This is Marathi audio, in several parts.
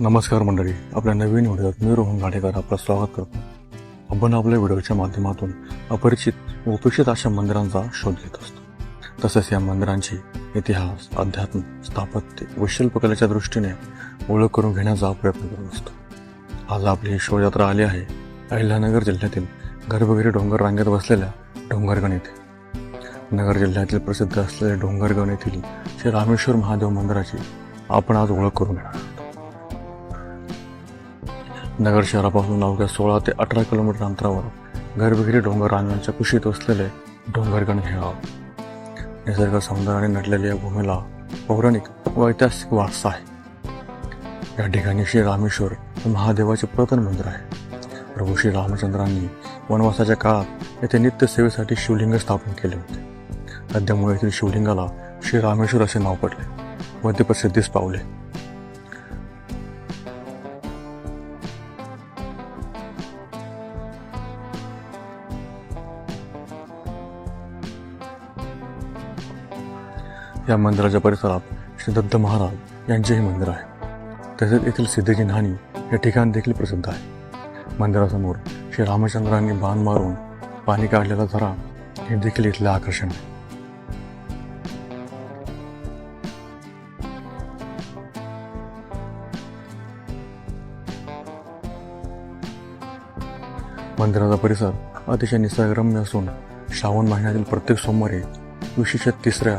नमस्कार मंडळी आपल्या नवीन व्हिडिओत मी रोहन गाडेकर आपलं स्वागत करतो. आपण आपल्या व्हिडिओच्या माध्यमातून अपरिचित व उपेक्षित अशा मंदिरांचा शोध घेत असतो. तसेच या मंदिरांची इतिहास अध्यात्म स्थापत्य व शिल्पकलेच्या दृष्टीने ओळख करून घेण्याचा प्रयत्न करत असतो. आज आपली ही शोधयात्रा आली आहे अहिल्यानगर जिल्ह्यातील गर्भगिरी डोंगर रांगेत बसलेल्या डोंगरगण येथे. नगर जिल्ह्यातील प्रसिद्ध असलेल्या डोंगरगण येथील श्री रामेश्वर महादेव मंदिराची आपण आज ओळख करून घेणार नगर शहरापासून अवघ्या सोळा ते अठरा किलोमीटर अंतरावर गर्भगिरी डोंगर रांगांच्या कुशीत असलेले डोंगरगण हे गाव निसर्ग सौंदर्याने नटलेल्या या भूमीला पौराणिक व ऐतिहासिक वारसा आहे. या ठिकाणी श्री रामेश्वर हे महादेवाचे प्रथम मंदिर आहे. प्रभू श्री रामचंद्रांनी वनवासाच्या काळात येथे नित्य सेवेसाठी शिवलिंग स्थापन केले होते. सध्यामुळे येथील शिवलिंगाला श्री रामेश्वर असे नाव पडले व ते प्रसिद्धीस पावले. या मंदिराच्या परिसरात श्री दत्त महाराज यांचेही मंदिर आहे. तसेच येथील सिद्धजी न्हाणी हे ठिकाण देखील प्रसिद्ध आहे. मंदिरासमोर श्री रामचंद्रांनी बाण मारून पाणी काढलेला झरा हे देखील इथले आकर्षण आहे. मंदिराचा परिसर अतिशय निसर्गरम्य असून श्रावण महिन्यातील प्रत्येक सोमवारी विशेषतः तिसऱ्या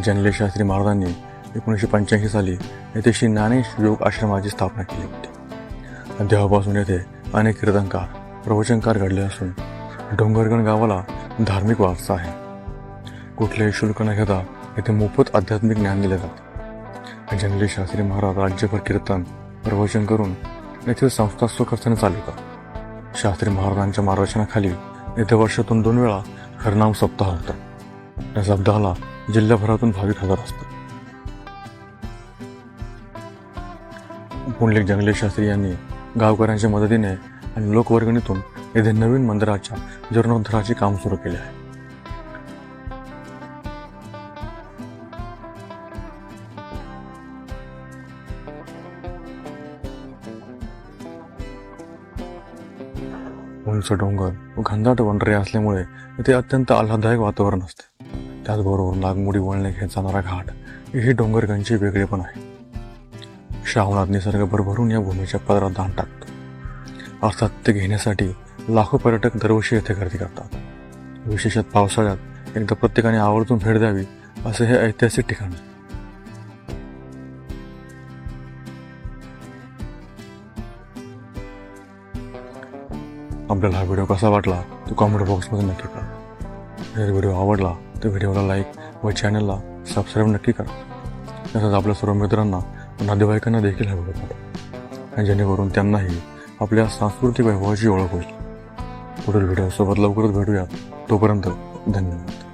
जंगले शास्त्री महाराजांनी एकोणीसशे पंच्याऐंशी साली येथे श्री ज्ञानेश योग आश्रमाची स्थापना केली होती. तेव्हापासून येथे अनेक कीर्तनकार प्रवचनकार घडले असून डोंगरगण गावाला धार्मिक वारसा आहे. कुठलेही शुल्क न घेता येथे मोफत आध्यात्मिक ज्ञान दिले जाते. जंगली शास्त्री महाराज राज्यभर कीर्तन प्रवचन करून येथील संस्था स्वखर्चाने चालवतात. शास्त्री महाराजांच्या मार्गदर्शनाखाली येथे वर्षातून दोन वेळा हरनाम सप्ताह होता. या सप्ताहाला जिल्ह्याभरातून भाविक हजार असतात. पुंडलिक जंगले शास्त्री यांनी गावकऱ्यांच्या मदतीने आणि लोकवर्गणीतून येथे नवीन मंदिराच्या जीर्णोद्धाराचे काम सुरू केले आहे. उंच डोंगर व घनदाट वनरे असल्यामुळे इथे अत्यंत आल्हाददायक वातावरण असते. त्याचबरोबर नागमोडी वळणे घेत जाणारा घाट हे डोंगरगांचे वेगळेपण आहे. श्रावणात निसर्ग भरभरून या भूमीच्या पदरात दान टाकतो. अर्थात ते घेण्यासाठी लाखो पर्यटक दरवर्षी येथे गर्दी करतात. विशेषत पावसाळ्यात एकदा प्रत्येकाने आवर्जून भेट द्यावी असे हे ऐतिहासिक ठिकाण आहे. आपल्याला हा व्हिडिओ कसा वाटला तो कॉमेंट बॉक्समध्ये नक्की कळा जर व्हिडिओ आवडला तर व्हिडिओला लाईक व चॅनलला सबस्क्राईब नक्की करा. तसंच आपल्या सर्व मित्रांना नातेवाईकांना देखील हवे होतात आणि जेणेकरून त्यांनाही आपल्या सांस्कृतिक वैभवाची ओळख होईल. पुढील व्हिडिओसोबत लवकरच भेटूया. तोपर्यंत धन्यवाद.